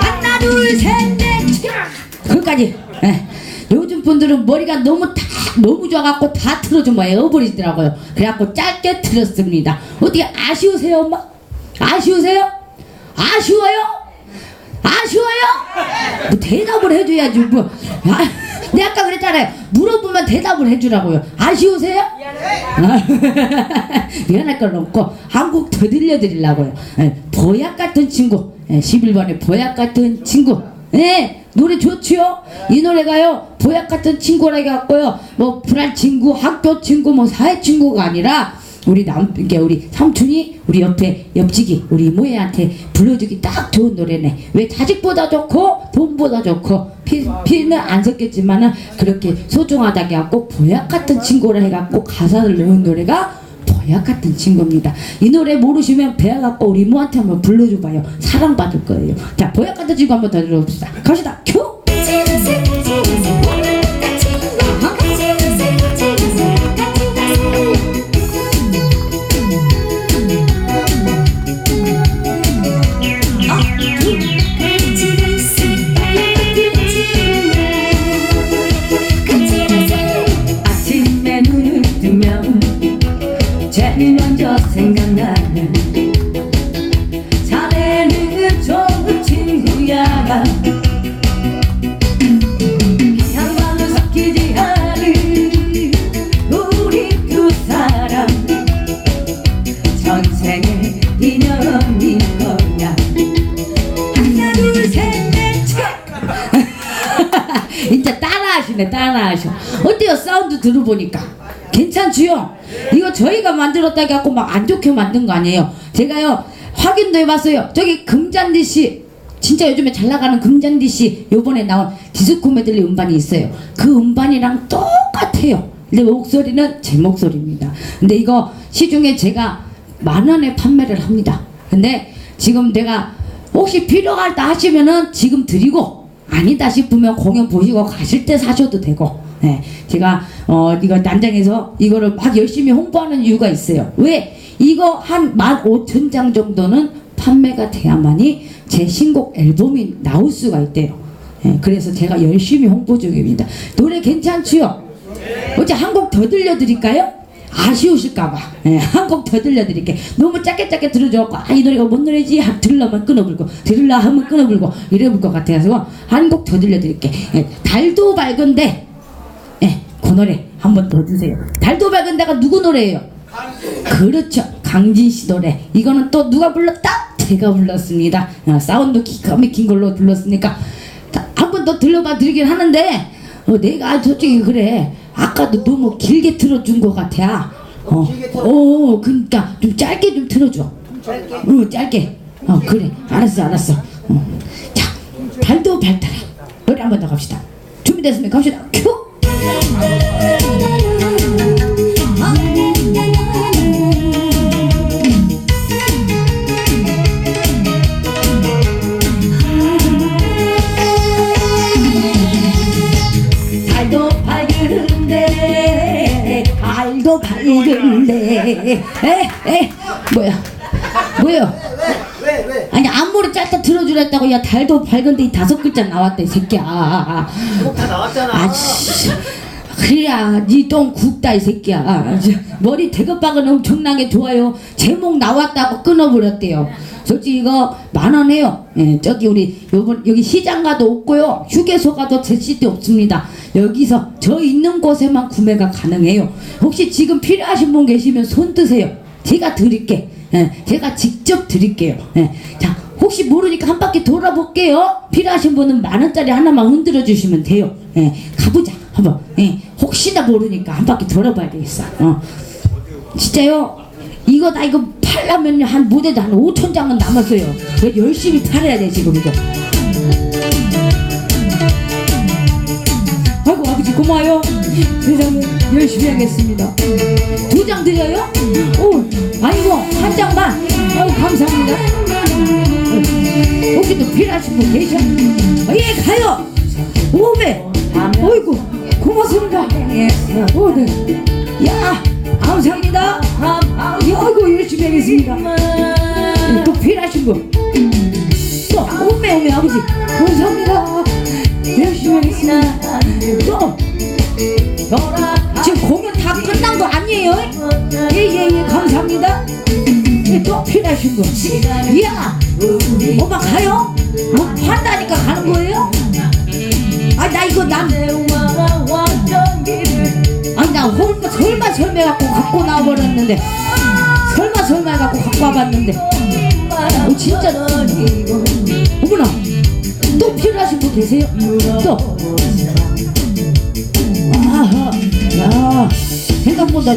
하나 둘셋넷 거기까지 네. 예. 요즘 분들은 머리가 너무 다 너무 좋아갖고 다 틀어준 거예요 어버리더라고요 그래갖고 짧게 틀었습니다 어떻게 아쉬우세요 엄마? 아쉬우세요? 아쉬워요? 아쉬워요? 뭐 대답을 해줘야지 뭐 아. 내가 아까 그랬잖아요. 물어보면 대답을 해주라고요. 아쉬우세요? 미안할 건 없고 한국 더 들려드리려고요. 예, 보약 같은 친구. 예, 11번에 보약 같은 친구. 네 노래 좋지요? 이 노래가요 보약 같은 친구라 해갖고요. 뭐 불알 친구 학교 친구 뭐 사회 친구가 아니라 우리 남 이게 우리 삼촌이 우리 옆에 옆지기 우리 이모애한테 불러주기 딱 좋은 노래네 왜 자식보다 좋고 돈보다 좋고 피, 피는 안 섞였지만은 그렇게 소중하다게 갖고 보약 같은 친구라 해갖고 가사를 넣은 노래가 보약 같은 친구입니다. 이 노래 모르시면 배워 갖고 우리 이모한테 한번 불러줘봐요. 사랑받을 거예요. 자, 보약 같은 친구 한번 더 들어봅시다. 갑시다. 큐! 하시네 따라 하셔. 어때요? 사운드 들어보니까? 괜찮지요? 이거 저희가 만들었다 해갖고 막 안 좋게 만든 거 아니에요? 제가요 확인도 해봤어요. 저기 금잔디 씨. 진짜 요즘에 잘 나가는 금잔디 씨. 요번에 나온 디스코 메들리 음반이 있어요. 그 음반이랑 똑같아요. 근데 목소리는 제 목소리입니다. 근데 이거 시중에 제가 만 원에 판매를 합니다. 근데 지금 내가 혹시 필요하다 하시면은 지금 드리고 아니다 싶으면 공연 보시고 가실 때 사셔도 되고. 네, 제가 어 이거 난장에서 이거를 막 열심히 홍보하는 이유가 있어요. 왜? 이거 한 15,000장 정도는 판매가 돼야만이 제 신곡 앨범이 나올 수가 있대요. 예, 그래서 제가 열심히 홍보 중입니다. 노래 괜찮지요? 어째 한곡 더 들려드릴까요? 아쉬우실까봐. 예, 한곡 더 들려드릴게. 너무 짧게 짧게 들어줘갖고 아 이 노래가 뭔 노래지? 하- 들으려면 끊어불고 들으려 하면 끊어불고 이래볼 것 같아서 한 곡 더 들려드릴게. 예, 달도 밝은데 예, 그 노래 한 번 더 주세요. 달도 밝은데가 누구 노래예요? 그렇죠. 강진 씨 노래. 이거는 또 누가 불렀다? 제가 불렀습니다. 아, 사운드 기가 막힌 걸로 불렀으니까. 한 번 더 들려봐 드리긴 하는데 어, 내가 솔직히 그래 아까도 너무 길게 틀어준 것 같아. 어, 어 그러니까 좀 짧게 좀 틀어줘. 어 짧게. 어 그래. 알았어 알았어. 어. 자 발도 발달아 노래 한 번 더 갑시다. 준비됐으면 갑시다. 큐 밝은데 에에 뭐야? 뭐야? 왜 왜? 아니 안무를 짧게 들어주라 했다고 야 달도 밝은데 이 다섯 글자 나왔다 이 새끼야. 다 나왔잖아. 아씨. 그래야 니똥 굵다 이 새끼야. 아, 저, 머리 대급 박은 엄청나게 좋아요. 제목 나왔다고 끊어버렸대요 솔직히 이거 만원해요 예, 저기 우리 요번 여기 시장 가도 없고요 휴게소 가도 제시대 없습니다 여기서 저 있는 곳에만 구매가 가능해요 혹시 지금 필요하신 분 계시면 손 드세요 제가 드릴게 예, 제가 직접 드릴게요 예, 자 혹시 모르니까 한 바퀴 돌아볼게요. 필요하신 분은 만 원짜리 하나만 흔들어 주시면 돼요. 예, 가보자. 한번. 예, 혹시나 모르니까 한 바퀴 돌아봐야 되겠어. 어. 진짜요? 이거 나 이거 팔려면 한 무대도 한 5천 장은 남았어요. 왜 열심히 팔아야 돼 지금 이거. 아이고 아버지 고마워요. 세상에 열심히 하겠습니다. 두 장 드려요? 오, 아이고 한 장만. 아이고 감사합니다. 혹시 또 필요하신 분 계셔? 아, 예 가요. 500. 어이구 고맙습니다. 오, 네. 야 감사합니다. 아이 하겠습니다. 또 꿈에 오면 아버지 감사합니다 열심히 하겠습니다 또 지금 공연 다 끝난 거 아니에요? 예예예 감사합니다 예, 또 필요하신 분 이야 엄마 가요? 뭐 판다니까 가는 거예요? 아 나 이거 난 아니 나 설마 설마 설마 갖고 갖고 나와버렸는데 설마 설마 해갖고 갖고 와봤는데 어, 진짜 어머나 또 필요하신 분 계세요? 또. 아하 야 생각보다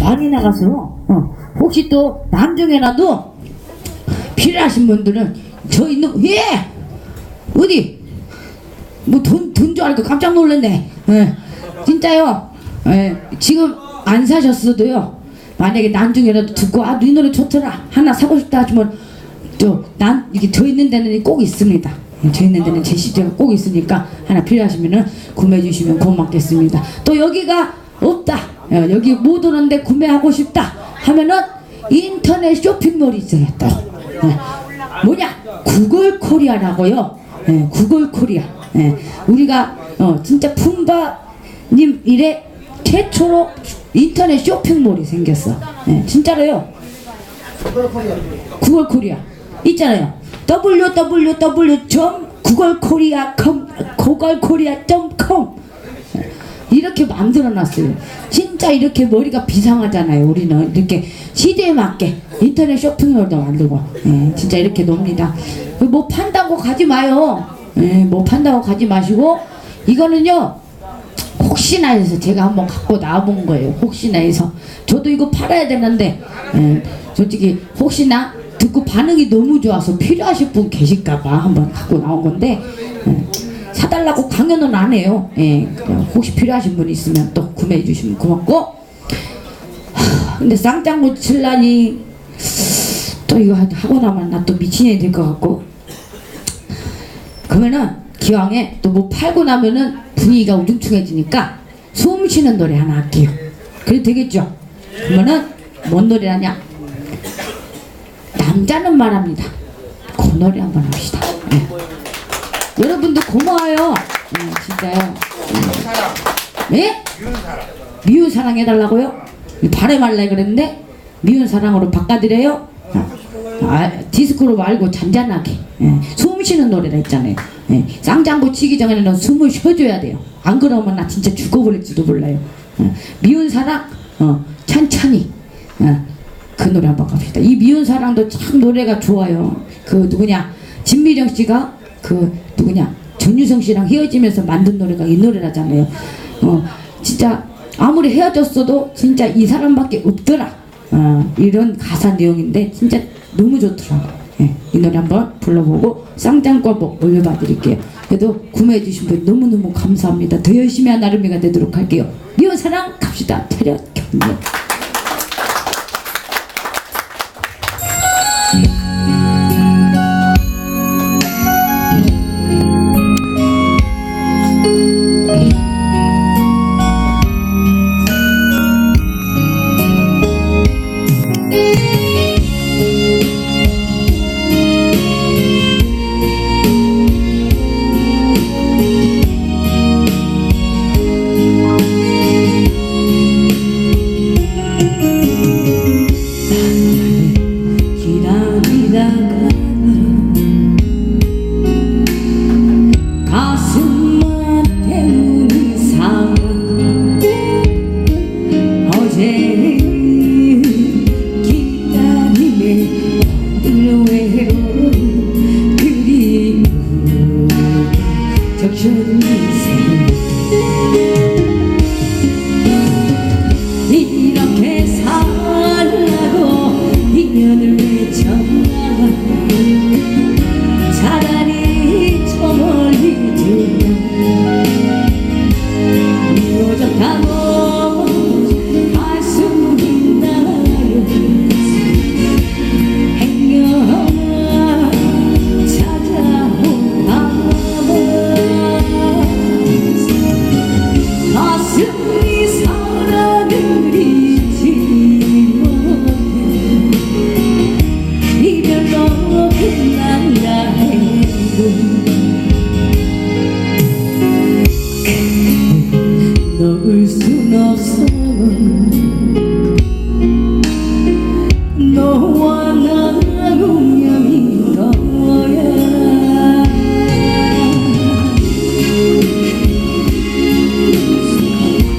많이 나가서. 어, 혹시 또 남중에라도 필요하신 분들은 저 있는 예! 어디? 뭐돈돈줄 알고 깜짝 놀랐네. 예 진짜요? 예 지금 안 사셨어도요. 만약에 난중에라도 듣고 아이 노래 좋더라. 하나 사고 싶다 하시면 또 난 이게 저 있는 데는 꼭 있습니다. 예, 저 있는 데는 제 시대가 꼭 있으니까 하나 필요하시면은 구매해 주시면 고맙겠습니다. 또 여기가 없다. 예, 여기 못 오는데 구매하고 싶다 하면은 인터넷 쇼핑몰이 있어요 또. 예, 뭐냐? 구글 코리아라고요. 예, 구글 코리아. 예, 우리가 어, 진짜 품바님 이래 최초로 인터넷 쇼핑몰이 생겼어. 예, 진짜로요. 구글 코리아 있잖아요. www.구글코리아.com 구글코리아.com 이렇게 만들어 놨어요. 진짜 이렇게 머리가 비상하잖아요. 우리는 이렇게 시대에 맞게 인터넷 쇼핑몰도 만들고 예, 진짜 이렇게 놉니다. 뭐 판다고 가지 마요. 예, 뭐 판다고 가지 마시고 이거는요. 혹시나 해서 제가 한번 갖고 나와본 거예요. 혹시나 해서 저도 이거 팔아야 되는데 예, 솔직히 혹시나 듣고 반응이 너무 좋아서 필요하실 분 계실까봐 한번 갖고 나온 건데 예, 사달라고 강연은 안 해요. 예, 혹시 필요하신 분 있으면 또 구매해 주시면 고맙고 하, 근데 쌍장구 칠라니 또 이거 하고 나면 나 또 미친년이 될것 같고 그러면은 기왕에 또 뭐 팔고 나면은 분위기가 우중충해지니까 숨 쉬는 노래 하나 할게요. 그래도 되겠죠? 그러면은 뭔 노래하냐? 남자는 말합니다. 그 노래 한번 합시다. 네. 여러분도 고마워요. 네, 진짜요. 네? 미운 사랑 해달라고요? 바래 말라 그랬는데 미운 사랑으로 바꿔드려요? 아, 디스코로 말고 잔잔하게 예, 숨 쉬는 노래라 했잖아요 예, 쌍장구 치기 전에는 숨을 쉬어줘야 돼요 안 그러면 나 진짜 죽어버릴지도 몰라요 예, 미운 사랑 어, 천천히 예, 그 노래 한번 갑시다 이 미운 사랑도 참 노래가 좋아요 그 누구냐 진미령 씨가 그 누구냐 전유성 씨랑 헤어지면서 만든 노래가 이 노래라잖아요 어, 진짜 아무리 헤어졌어도 진짜 이 사람밖에 없더라 어, 이런 가사 내용인데 진짜 너무 좋더라고요. 예, 이 노래 한번 불러보고 쌍장과복 올려봐 드릴게요. 그래도 구매해 주신 분 너무너무 감사합니다. 더 열심히 한 나름이가 되도록 할게요. 미운 사랑 갑시다. 차렷 경례.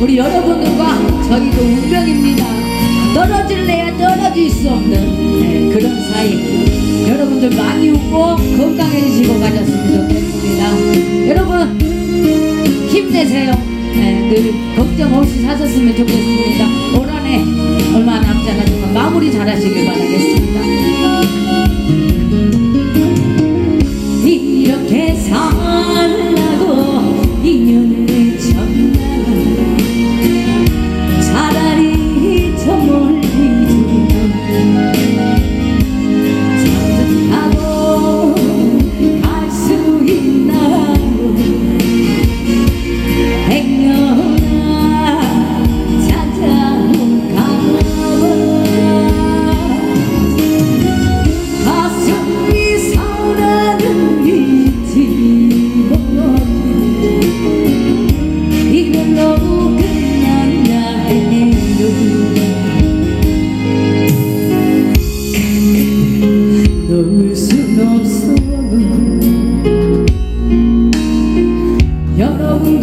우리 여러분들과 저희도 운명입니다. 떨어질래야 떨어질 수 없는 네, 그런 사이. 여러분들 많이 웃고 건강해지시고 가셨으면 좋겠습니다. 여러분 힘내세요. 네, 늘 걱정 없이 사셨으면 좋겠습니다. 올 한해 얼마 남지 않았지만 마무리 잘하시길 바라겠습니다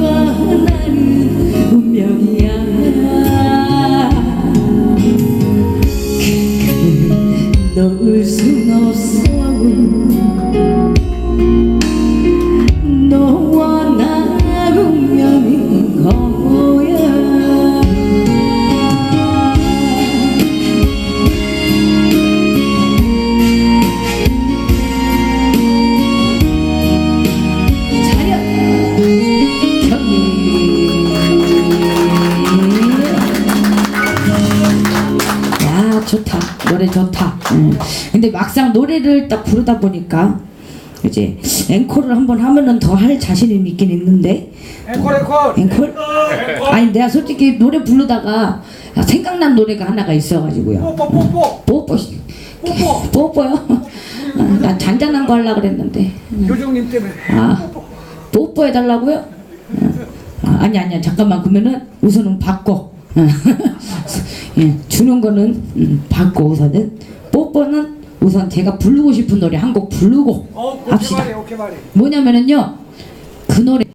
여러분과 나는 운명이야 응. 근데 막상 노래를 딱 부르다 보니까 이제 앵콜을 한번 하면은 더 할 자신이 있긴 있는데. 앵콜 앵콜! 앵콜? 아니 내가 솔직히 노래 부르다가 생각난 노래가 하나가 있어가지고요. 뽀뽀 뽀뽀! 뽀뽀. 뽀뽀! 뽀뽀요? 아, 나 잔잔한 거 하려고 그랬는데. 교정님 때문에. 아 뽀뽀 해달라고요? 아, 아니 아니야. 잠깐만. 그러면은 우선은 바꿔. 예, 주는 거는 음, 받고 우선은 뽀뽀는 우선 제가 부르고 싶은 노래 한 곡 부르고 어 합시다. 오케이 말이 오케이 말이 뭐냐면은요 그 노래